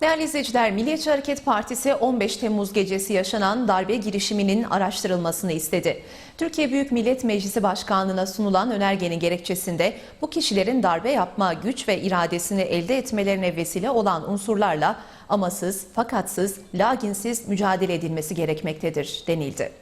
Değerli izleyiciler, Milliyetçi Hareket Partisi 15 Temmuz gecesi yaşanan darbe girişiminin araştırılmasını istedi. Türkiye Büyük Millet Meclisi Başkanlığı'na sunulan önergenin gerekçesinde bu kişilerin darbe yapma güç ve iradesini elde etmelerine vesile olan unsurlarla amasız, fakatsız, laginsiz mücadele edilmesi gerekmektedir denildi.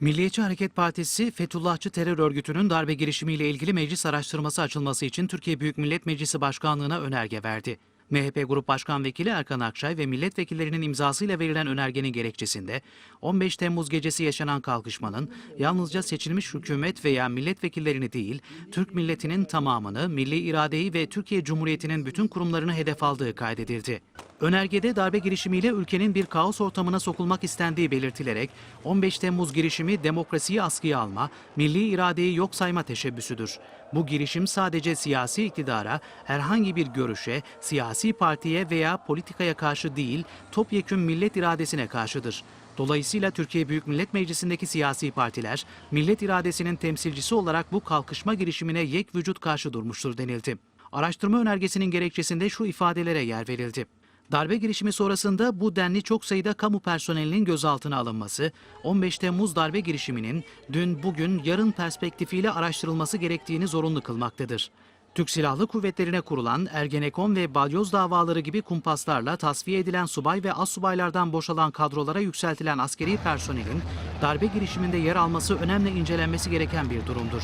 Milliyetçi Hareket Partisi, Fethullahçı terör örgütünün darbe girişimiyle ilgili meclis araştırması açılması için Türkiye Büyük Millet Meclisi Başkanlığı'na önerge verdi. MHP Grup Başkan Vekili Erkan Akçay ve milletvekillerinin imzasıyla verilen önergenin gerekçesinde 15 Temmuz gecesi yaşanan kalkışmanın yalnızca seçilmiş hükümet veya milletvekillerini değil, Türk milletinin tamamını, milli iradeyi ve Türkiye Cumhuriyeti'nin bütün kurumlarını hedef aldığı kaydedildi. Önergede darbe girişimiyle ülkenin bir kaos ortamına sokulmak istendiği belirtilerek 15 Temmuz girişimi demokrasiyi askıya alma, milli iradeyi yok sayma teşebbüsüdür. Bu girişim sadece siyasi iktidara, herhangi bir görüşe, siyasi partiye veya politikaya karşı değil, topyekün millet iradesine karşıdır. Dolayısıyla Türkiye Büyük Millet Meclisi'ndeki siyasi partiler, millet iradesinin temsilcisi olarak bu kalkışma girişimine yek vücut karşı durmuştur denildi. Araştırma önergesinin gerekçesinde şu ifadelere yer verildi. Darbe girişimi sonrasında bu denli çok sayıda kamu personelinin gözaltına alınması, 15 Temmuz darbe girişiminin dün, bugün, yarın perspektifiyle araştırılması gerektiğini zorunlu kılmaktadır. Türk Silahlı Kuvvetleri'ne kurulan Ergenekon ve Balyoz davaları gibi kumpaslarla tasfiye edilen subay ve astsubaylardan boşalan kadrolara yükseltilen askeri personelin darbe girişiminde yer alması önemli incelenmesi gereken bir durumdur.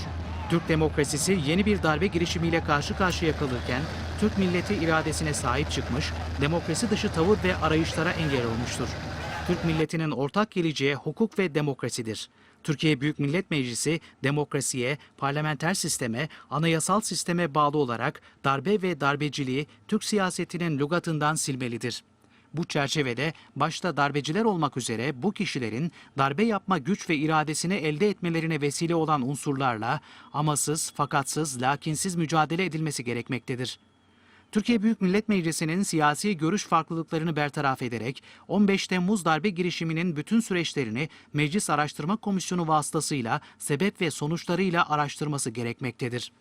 Türk demokrasisi yeni bir darbe girişimiyle karşı karşıya kalırken Türk milleti iradesine sahip çıkmış, demokrasi dışı tavır ve arayışlara engel olmuştur. Türk milletinin ortak geleceği hukuk ve demokrasidir. Türkiye Büyük Millet Meclisi demokrasiye, parlamenter sisteme, anayasal sisteme bağlı olarak darbe ve darbeciliği Türk siyasetinin lügatından silmelidir. Bu çerçevede başta darbeciler olmak üzere bu kişilerin darbe yapma güç ve iradesini elde etmelerine vesile olan unsurlarla amasız, fakatsız, lakinsiz mücadele edilmesi gerekmektedir. Türkiye Büyük Millet Meclisi'nin siyasi görüş farklılıklarını bertaraf ederek 15 Temmuz darbe girişiminin bütün süreçlerini Meclis Araştırma Komisyonu vasıtasıyla sebep ve sonuçlarıyla araştırması gerekmektedir.